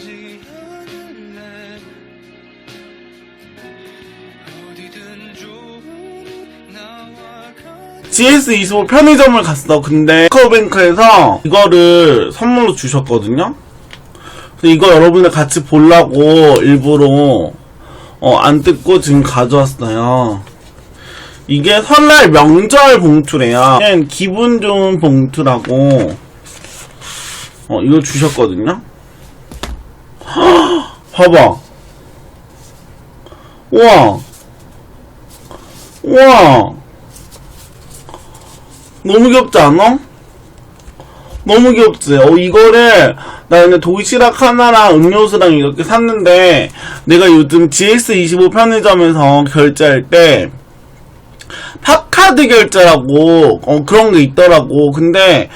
가지 않을래 어디든 좋으니 나와 같이 GS25 편의점을 갔어. 근데 카카오뱅크에서 이거를 선물로 주셨거든요. 이거 여러분들 같이 보려고 일부러 어, 안 뜯고 지금 가져왔어요. 이게 설날 명절 봉투래요. 기분 좋은 봉투라고 어, 이거 주셨거든요. 헉, 봐봐. 우와. 우와. 너무 귀엽지 않아? 너무 귀엽지? 어, 이거를, 나 근데 도시락 하나랑 음료수랑 이렇게 샀는데, 내가 요즘 GS25 편의점에서 결제할 때, 팝카드 결제라고, 어, 그런 게 있더라고. 근데,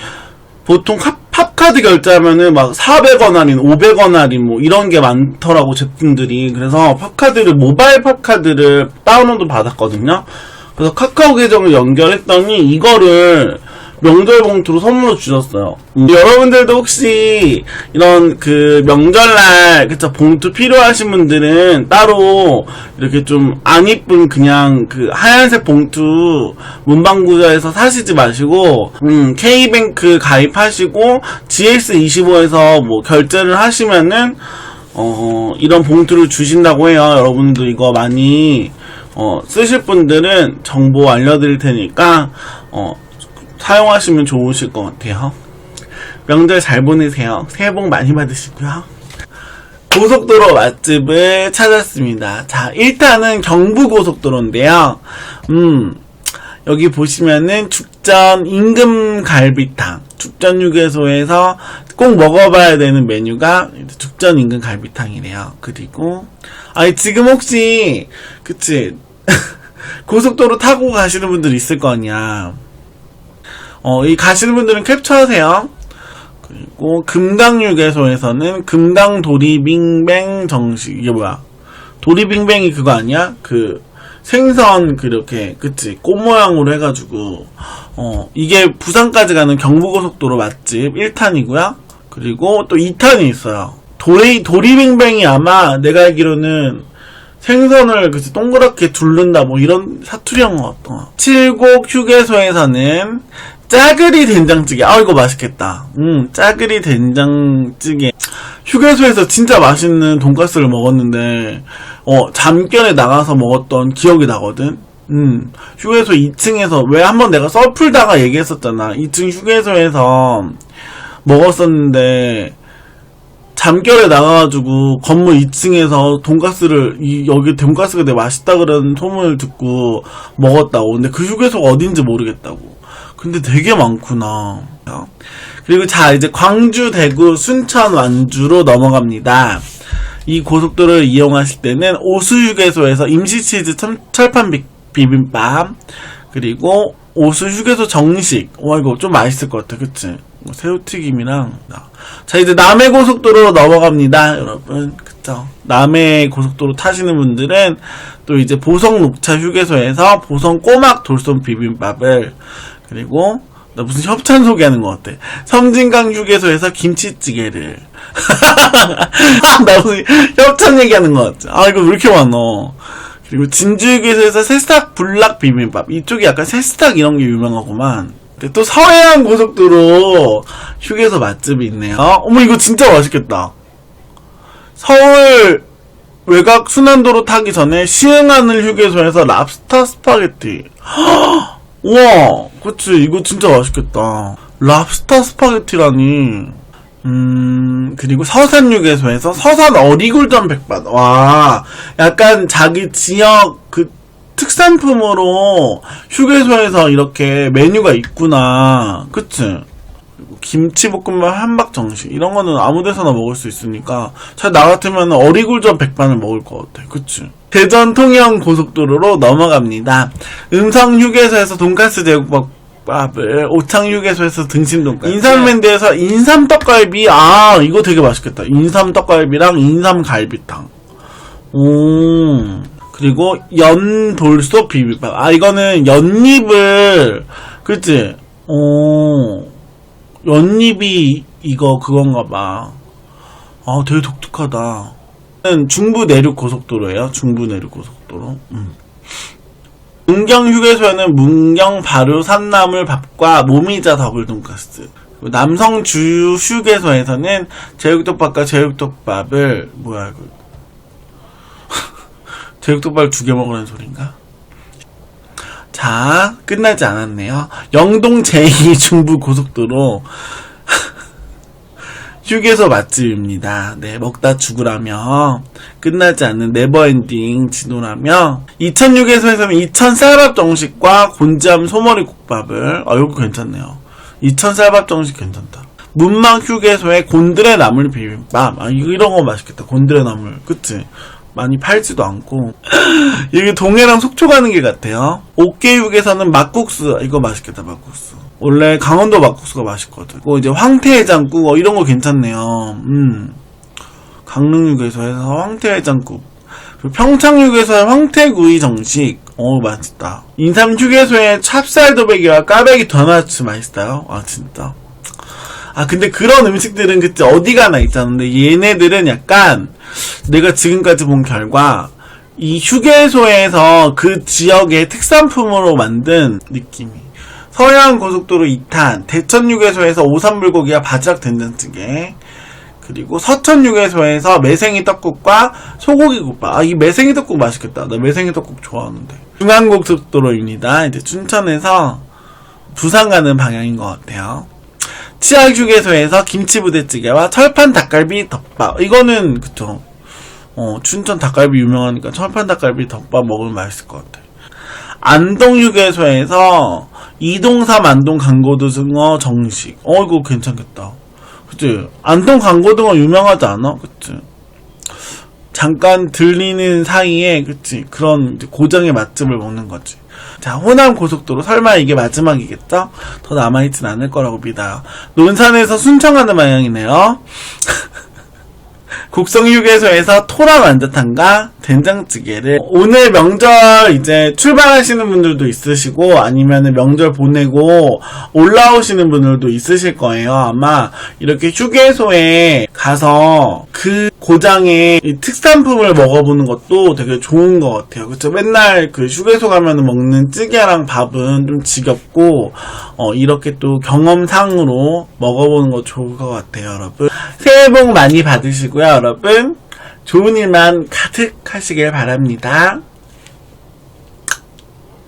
보통 카- 팝카드 결제하면은 막 400원 할인, 500원 할인 뭐 이런 게 많더라고 제품들이. 그래서 팝카드를 모바일 팝카드를 다운로드 받았거든요. 그래서 카카오 계정을 연결했더니 이거를 명절 봉투로 선물로 주셨어요. 음, 여러분들도 혹시 이런 그 명절날 그쵸 봉투 필요하신 분들은 따로 이렇게 좀 안 이쁜 그냥 그 하얀색 봉투 문방구에서 사시지 마시고 음 K뱅크 가입하시고 GS25에서 뭐 결제를 하시면은 어 이런 봉투를 주신다고 해요. 여러분도 이거 많이 어, 쓰실 분들은 정보 알려드릴 테니까, 어, 사용하시면 좋으실 것 같아요. 명절 잘 보내세요. 새해 복 많이 받으시고요. 고속도로 맛집을 찾았습니다. 자, 1탄은 경부고속도로인데요. 음, 여기 보시면은 죽전 임금 갈비탕, 죽전 휴게소에서 꼭 먹어봐야 되는 메뉴가 이제 죽전 임금 갈비탕이래요. 그리고 아니 지금 혹시 그치 고속도로 타고 가시는 분들 있을 거 아니야. 어, 이 가시는 분들은 캡처하세요. 그리고 금강휴게소에서는 금강 도리빙뱅 정식 이게 뭐야? 도리빙뱅이 그거 아니야? 그 생선 그렇게 그치 꽃 모양으로 해가지고 어 이게 부산까지 가는 경부고속도로 맛집 1탄이고요. 그리고 또 2탄이 있어요. 도리 도리빙뱅이 아마 내가 알기로는 생선을 그치 동그랗게 둘른다 뭐 이런 사투리한 것 같아. 칠곡 휴게소에서는 짜그리 된장찌개. 아 이거 맛있겠다. 음 짜그리 된장찌개. 휴게소에서 진짜 맛있는 돈가스를 먹었는데 어 잠결에 나가서 먹었던 기억이 나거든. 음 휴게소 2층에서 왜 한번 내가 썰 풀다가 얘기했었잖아. 2층 휴게소에서 먹었었는데 잠결에 나가가지고 건물 2층에서 돈가스를 이 여기 돈가스가 되게 맛있다 그런 소문을 듣고 먹었다고. 근데 그 휴게소가 어딘지 모르겠다고. 근데 되게 많구나. 그리고 자 이제 광주, 대구, 순천, 완주로 넘어갑니다. 이 고속도로를 이용하실 때는 오수휴게소에서 임시치즈 참- 철판 비- 비빔밥 그리고 오수휴게소 정식 와 이거 좀 맛있을 것 같아 그치 뭐 새우튀김이랑 나. 자 이제 남해 고속도로로 넘어갑니다 여러분 그쵸 남해 고속도로 타시는 분들은 또 이제 보성 녹차 휴게소에서 보성 꼬막 돌솥 비빔밥을 그리고 나 무슨 협찬 소개하는 것 같아. 섬진강 휴게소에서 김치찌개를. 나 무슨 협찬 얘기하는 것 같지. 아, 이거 왜 이렇게 많어. 그리고 진주 휴게소에서 새싹 불락 비빔밥. 이쪽이 약간 새싹 이런 게 유명하구만. 근데 또 서해안 고속도로 휴게소 맛집이 있네요. 어머, 이거 진짜 맛있겠다. 서울 외곽 순환도로 타기 전에 시흥하늘 휴게소에서 랍스터 스파게티. 우와, 그치, 이거 진짜 맛있겠다. 랍스터 스파게티라니. 음, 그리고 서산육에서에서 서산 어리굴전 백반. 와, 약간 자기 지역 그 특산품으로 휴게소에서 이렇게 메뉴가 있구나. 그치? 김치볶음밥 한박 정식. 이런 거는 아무 데서나 먹을 수 있으니까. 잘 나 같으면 어리굴전 백반을 먹을 것 같아. 그치? 대전 통영 고속도로로 넘어갑니다. 음성 휴게소에서 돈가스 제육밥을 오창 휴게소에서 등심 돈가스 인삼랜드에서 인삼 떡갈비 아 이거 되게 맛있겠다. 인삼 떡갈비랑 인삼 갈비탕. 오 그리고 연돌솥 비빔밥 아 이거는 연잎을 그치? 오 연잎이 이거 그건가 봐. 아, 되게 독특하다. 는 중부 내륙 고속도로예요. 중부 내륙 고속도로. 음. 문경 휴게소에는 문경 발효 산나물 밥과 모미자 더블 돈가스. 남성 주유 휴게소에서는 제육덮밥과 제육덮밥을 뭐야 이거 제육덮밥 두 개 먹으라는 소린가? 자 끝나지 않았네요. 영동 제2 중부 고속도로 휴게소 맛집입니다. 네, 먹다 죽으라며 끝나지 않는 네버엔딩 진호라며 이천 휴게소에서는 이천 쌀밥 정식과 곤지암 소머리 국밥을 아 이거 괜찮네요. 이천 쌀밥 정식 괜찮다. 문망 휴게소의 곤드레 나물 비빔밥 아 이런 거 맛있겠다. 곤드레 나물 그치? 많이 팔지도 않고 이게 동해랑 속초 가는 길 같아요. 옥계육에서는 막국수 이거 맛있겠다 막국수. 원래 강원도 막국수가 맛있거든. 그리고 이제 황태해장국 어, 이런 거 괜찮네요. 음. 강릉육에서에서 황태해장국. 그리고 평창육에서의 황태구이 정식. 어 맛있다. 인삼 휴게소의 찹쌀 도배기와 까베기 도너츠 맛있어요. 아 진짜. 아 근데 그런 음식들은 그때 어디 가나 있잖아. 근데 얘네들은 약간 내가 지금까지 본 결과 이 휴게소에서 그 지역의 특산품으로 만든 느낌이. 서해안 고속도로 2탄 대천 휴게소에서 오삼 불고기와 바지락 된장찌개 그리고 서천 휴게소에서 매생이 떡국과 소고기 국밥. 아 이 매생이 떡국 맛있겠다. 나 매생이 떡국 좋아하는데. 중앙고속도로입니다. 이제 춘천에서 부산 가는 방향인 것 같아요 치아휴게소에서 김치 부대찌개와 철판 닭갈비 덮밥. 이거는 그쵸? 어 춘천 닭갈비 유명하니까 철판 닭갈비 덮밥 먹으면 맛있을 것 같아. 안동 휴게소에서 이동삼 안동 강고등어 정식. 어 이거 괜찮겠다. 그치? 안동 강고등어 유명하지 않아? 그치? 잠깐 들리는 사이에 그치? 그런 고정의 맛집을 먹는 거지 자 호남 고속도로 설마 이게 마지막이겠죠? 더 남아있진 않을 거라고 믿어요 논산에서 순천 가는 방향이네요 국성휴게소에서 토라 완자탕과 된장찌개를 오늘 명절 이제 출발하시는 분들도 있으시고 아니면 명절 보내고 올라오시는 분들도 있으실 거예요. 아마 이렇게 휴게소에 가서 그 고장의 이 특산품을 먹어보는 것도 되게 좋은 것 같아요. 그쵸? 맨날 그 휴게소 가면 먹는 찌개랑 밥은 좀 지겹고 어, 이렇게 또 경험상으로 먹어보는 거 좋을 것 같아요, 여러분. 새해 복 많이 받으시고요, 여러분. 좋은 일만 가득하시길 바랍니다.